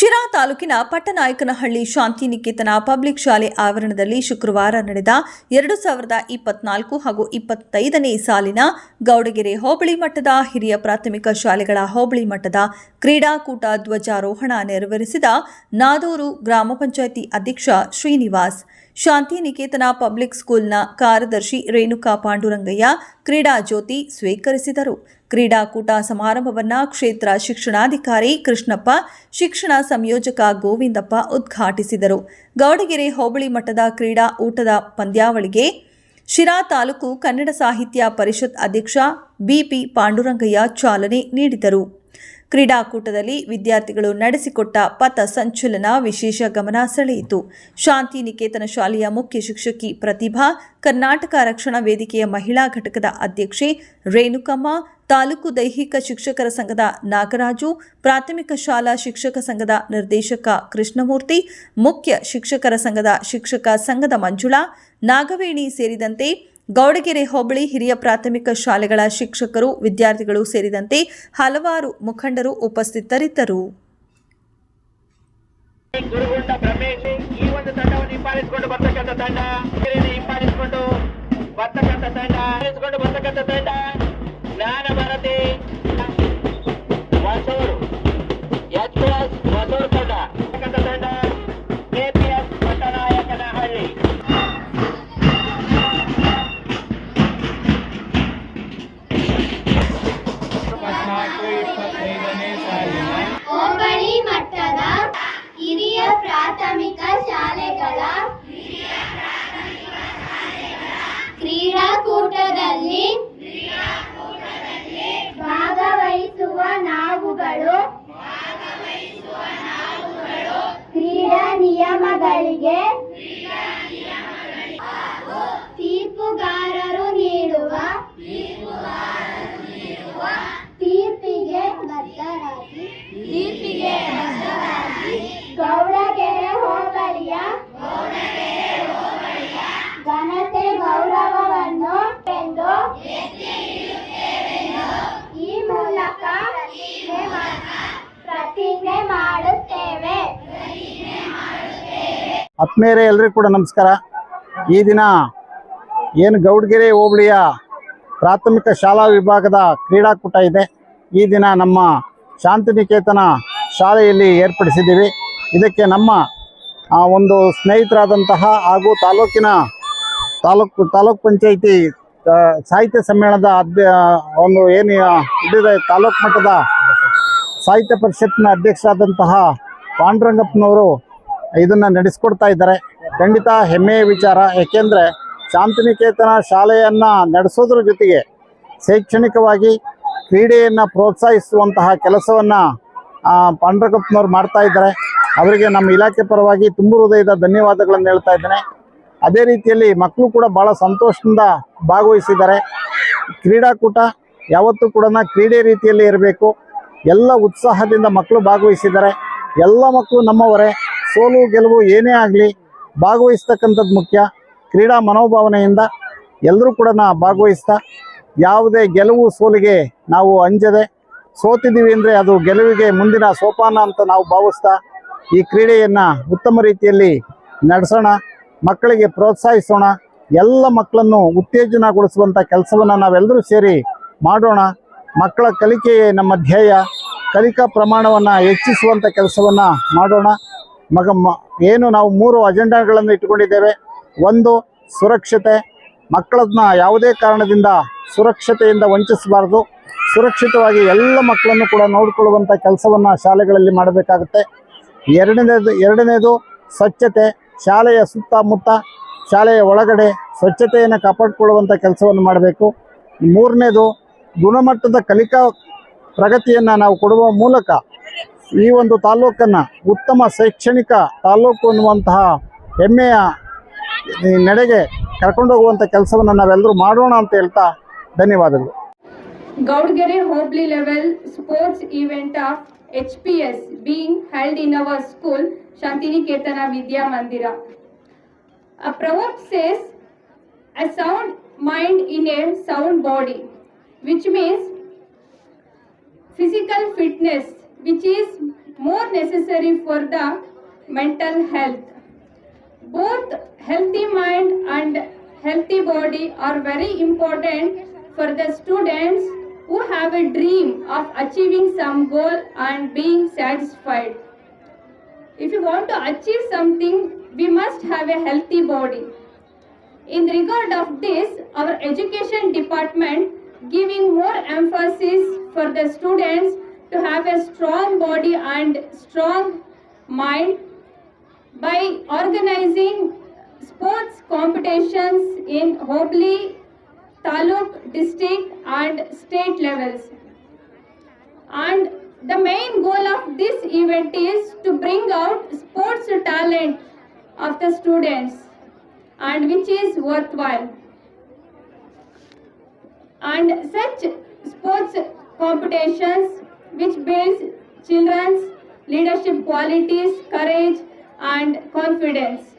ಶಿರಾ ತಾಲೂಕಿನ ಪಟ್ಟನಾಯಕನಹಳ್ಳಿ ಶಾಂತಿನಿಕೇತನ ಪಬ್ಲಿಕ್ ಶಾಲೆ ಆವರಣದಲ್ಲಿ ಶುಕ್ರವಾರ ನಡೆದ ಎರಡು ಸಾವಿರದ ಇಪ್ಪತ್ನಾಲ್ಕು ಹಾಗೂ ಇಪ್ಪತ್ತೈದನೇ ಸಾಲಿನ ಗೌಡಗೆರೆ ಹೋಬಳಿ ಮಟ್ಟದ ಹಿರಿಯ ಪ್ರಾಥಮಿಕ ಶಾಲೆಗಳ ಹೋಬಳಿ ಮಟ್ಟದ ಕ್ರೀಡಾಕೂಟ ಧ್ವಜಾರೋಹಣ ನೆರವೇರಿಸಿದ ನಾದೂರು ಗ್ರಾಮ ಪಂಚಾಯಿತಿ ಅಧ್ಯಕ್ಷ ಶ್ರೀನಿವಾಸ್. ಶಾಂತಿನಿಕೇತನ ಪಬ್ಲಿಕ್ ಸ್ಕೂಲ್ನ ಕಾರ್ಯದರ್ಶಿ ರೇಣುಕಾ ಪಾಂಡುರಂಗಯ್ಯ ಕ್ರೀಡಾ ಜ್ಯೋತಿ ಸ್ವೀಕರಿಸಿದರು. ಕ್ರೀಡಾಕೂಟ ಸಮಾರಂಭವನ್ನು ಕ್ಷೇತ್ರ ಶಿಕ್ಷಣಾಧಿಕಾರಿ ಕೃಷ್ಣಪ್ಪ, ಶಿಕ್ಷಣ ಸಂಯೋಜಕ ಗೋವಿಂದಪ್ಪ ಉದ್ಘಾಟಿಸಿದರು. ಗೌಡಗೆರೆ ಹೋಬಳಿ ಮಟ್ಟದ ಕ್ರೀಡಾ ಊಟದ ಪಂದ್ಯಾವಳಿಗೆ ಶಿರಾ ತಾಲೂಕು ಕನ್ನಡ ಸಾಹಿತ್ಯ ಪರಿಷತ್ ಅಧ್ಯಕ್ಷ ಬಿಪಿ ಪಾಂಡುರಂಗಯ್ಯ ಚಾಲನೆ ನೀಡಿದರು. ಕ್ರೀಡಾಕೂಟದಲ್ಲಿ ವಿದ್ಯಾರ್ಥಿಗಳು ನಡೆಸಿಕೊಟ್ಟ ಪಥ ಸಂಚಲನ ವಿಶೇಷ ಗಮನ ಸೆಳೆಯಿತು. ಶಾಂತಿ ನಿಕೇತನ ಶಾಲೆಯ ಮುಖ್ಯ ಶಿಕ್ಷಕಿ ಪ್ರತಿಭಾ, ಕರ್ನಾಟಕ ರಕ್ಷಣಾ ವೇದಿಕೆಯ ಮಹಿಳಾ ಘಟಕದ ಅಧ್ಯಕ್ಷೆ ರೇಣುಕಮ್ಮ, ತಾಲೂಕು ದೈಹಿಕ ಶಿಕ್ಷಕರ ಸಂಘದ ನಾಗರಾಜು, ಪ್ರಾಥಮಿಕ ಶಾಲಾ ಶಿಕ್ಷಕ ಸಂಘದ ನಿರ್ದೇಶಕ ಕೃಷ್ಣಮೂರ್ತಿ, ಮುಖ್ಯ ಶಿಕ್ಷಕರ ಸಂಘದ ಶಿಕ್ಷಕ ಸಂಘದ ಮಂಜುಳಾ, ನಾಗವೇಣಿ ಸೇರಿದಂತೆ ಗೌಡಗೆರೆ ಹೋಬಳಿ ಹಿರಿಯ ಪ್ರಾಥಮಿಕ ಶಾಲೆಗಳ ಶಿಕ್ಷಕರು, ವಿದ್ಯಾರ್ಥಿಗಳು ಸೇರಿದಂತೆ ಹಲವಾರು ಮುಖಂಡರು ಉಪಸ್ಥಿತರಿದ್ದರು. ಗುರುಗುಂಡ ಬ್ರಹ್ಮೇಶ್ ಈ ಒಂದು ಬರ್ತಕ್ಕಂಥ ತಂಡ, ಜ್ಞಾನ ಭಾರತಿ ಆತ್ಮೀಯರೇ ಎಲ್ರಿಗೂ ಕೂಡ ನಮಸ್ಕಾರ. ಈ ದಿನ ಏನು ಗೌಡಗೆರೆ ಹೋಬಳಿಯ ಪ್ರಾಥಮಿಕ ಶಾಲಾ ವಿಭಾಗದ ಕ್ರೀಡಾಕೂಟ ಇದೆ. ಈ ದಿನ ನಮ್ಮ ಶಾಂತಿನಿಕೇತನ ಶಾಲೆಯಲ್ಲಿ ಏರ್ಪಡಿಸಿದ್ದೀವಿ. ಇದಕ್ಕೆ ನಮ್ಮ ಒಂದು ಸ್ನೇಹಿತರಾದಂತಹ ಹಾಗೂ ತಾಲೂಕಿನ ತಾಲೂಕು, ತಾಲೂಕ್ ಪಂಚಾಯಿತಿ ಸಾಹಿತ್ಯ ಸಮ್ಮೇಳನದ ಅಧ್ಯ ಒಂದು ಏನು ಇದಿದೆ, ತಾಲೂಕು ಮಟ್ಟದ ಸಾಹಿತ್ಯ ಪರಿಷತ್ನ ಅಧ್ಯಕ್ಷರಾದಂತಹ ಪಾಂಡುರಂಗಪ್ಪನವರು ಇದನ್ನು ನಡೆಸ್ಕೊಡ್ತಾ ಇದ್ದಾರೆ. ಖಂಡಿತ ಹೆಮ್ಮೆಯ ವಿಚಾರ. ಏಕೆಂದರೆ ಶಾಂತಿನಿಕೇತನ ಶಾಲೆಯನ್ನು ನಡೆಸೋದ್ರ ಜೊತೆಗೆ ಶೈಕ್ಷಣಿಕವಾಗಿ ಕ್ರೀಡೆಯನ್ನು ಪ್ರೋತ್ಸಾಹಿಸುವಂತಹ ಕೆಲಸವನ್ನು ಪಾಂಡ್ರಗುಪ್ತನವ್ರು ಮಾಡ್ತಾ ಇದ್ದಾರೆ. ಅವರಿಗೆ ನಮ್ಮ ಇಲಾಖೆ ಪರವಾಗಿ ತುಂಬ ಹೃದಯದ ಧನ್ಯವಾದಗಳನ್ನು ಹೇಳ್ತಾ ಇದ್ದೇನೆ. ಅದೇ ರೀತಿಯಲ್ಲಿ ಮಕ್ಕಳು ಕೂಡ ಭಾಳ ಸಂತೋಷದಿಂದ ಭಾಗವಹಿಸಿದ್ದಾರೆ. ಕ್ರೀಡಾಕೂಟ ಯಾವತ್ತೂ ಕೂಡ ಕ್ರೀಡೆ ರೀತಿಯಲ್ಲಿ ಇರಬೇಕು. ಎಲ್ಲ ಉತ್ಸಾಹದಿಂದ ಮಕ್ಕಳು ಭಾಗವಹಿಸಿದ್ದಾರೆ. ಎಲ್ಲ ಮಕ್ಕಳು ನಮ್ಮವರೇ. ಸೋಲು, ಗೆಲುವು ಏನೇ ಆಗಲಿ ಭಾಗವಹಿಸ್ತಕ್ಕಂಥದ್ದು ಮುಖ್ಯ. ಕ್ರೀಡಾ ಮನೋಭಾವನೆಯಿಂದ ಎಲ್ಲರೂ ಕೂಡ ಭಾಗವಹಿಸ್ತಾ, ಯಾವುದೇ ಗೆಲುವು ಸೋಲಿಗೆ ನಾವು ಅಂಜದೆ ಸೋತಿದ್ದೀವಿ ಅಂದರೆ ಅದು ಗೆಲುವಿಗೆ ಮುಂದಿನ ಸೋಪಾನ ಅಂತ ನಾವು ಭಾವಿಸ್ತಾ, ಈ ಕ್ರೀಡೆಯನ್ನು ಉತ್ತಮ ರೀತಿಯಲ್ಲಿ ನಡೆಸೋಣ, ಮಕ್ಕಳಿಗೆ ಪ್ರೋತ್ಸಾಹಿಸೋಣ, ಎಲ್ಲ ಮಕ್ಕಳನ್ನು ಉತ್ತೇಜನಗೊಳಿಸುವಂಥ ಕೆಲಸವನ್ನು ನಾವೆಲ್ಲರೂ ಸೇರಿ ಮಾಡೋಣ. ಮಕ್ಕಳ ಕಲಿಕೆಯೇ ನಮ್ಮ ಧ್ಯೇಯ. ಕಲಿಕಾ ಪ್ರಮಾಣವನ್ನು ಹೆಚ್ಚಿಸುವಂಥ ಕೆಲಸವನ್ನು ಮಾಡೋಣ. ಮಗ ಏನು ನಾವು ಮೂರು ಅಜೆಂಡಾಗಳನ್ನು ಇಟ್ಟುಕೊಂಡಿದ್ದೇವೆ. ಒಂದು, ಸುರಕ್ಷತೆ. ಮಕ್ಕಳನ್ನ ಯಾವುದೇ ಕಾರಣದಿಂದ ಸುರಕ್ಷತೆಯಿಂದ ವಂಚಿಸಬಾರ್ದು. ಸುರಕ್ಷಿತವಾಗಿ ಎಲ್ಲ ಮಕ್ಕಳನ್ನು ಕೂಡ ನೋಡಿಕೊಳ್ಳುವಂಥ ಕೆಲಸವನ್ನು ಶಾಲೆಗಳಲ್ಲಿ ಮಾಡಬೇಕಾಗುತ್ತೆ. ಎರಡನೇದು ಎರಡನೇದು ಸ್ವಚ್ಛತೆ. ಶಾಲೆಯ ಸುತ್ತಮುತ್ತ, ಶಾಲೆಯ ಒಳಗಡೆ ಸ್ವಚ್ಛತೆಯನ್ನು ಕಾಪಾಡಿಕೊಳ್ಳುವಂಥ ಕೆಲಸವನ್ನು ಮಾಡಬೇಕು. ಮೂರನೇದು ಗುಣಮಟ್ಟದ ಕಲಿಕಾ ಪ್ರಗತಿಯನ್ನು ನಾವು ಕೊಡುವ ಮೂಲಕ ಈ ಒಂದು ತಾಲೂಕನ್ನು ಉತ್ತಮ ಶೈಕ್ಷಣಿಕ ತಾಲೂಕು ಅನ್ನುವಂತಹ ಹೆಮ್ಮೆಯ ನಡೆಗೆ ಕರ್ಕೊಂಡು ಹೋಗುವಂಥ ಕೆಲಸವನ್ನು ನಾವೆಲ್ಲರೂ ಮಾಡೋಣ ಅಂತ ಹೇಳ್ತಾ ಧನ್ಯವಾದಗಳು. Goudagere ಹೋಬ್ಲಿ level sports event of H P S being held in our school Shantiniketan Vidyamandir. Provokes a sound mind in a sound body, which means physical fitness which is more necessary for the mental health. Both healthy mind and healthy body are very important for the students who have a dream of achieving some goal and being satisfied. If you want to achieve something, we must have a healthy body. In regard of this, our education department giving more emphasis for the students to have a strong body and strong mind by organizing sports competitions in Hobli, Taluk, district and state levels. And the main goal of this event is to bring out sports talent of the students and which is worthwhile. And such sports competitions which builds children's leadership qualities, courage and confidence.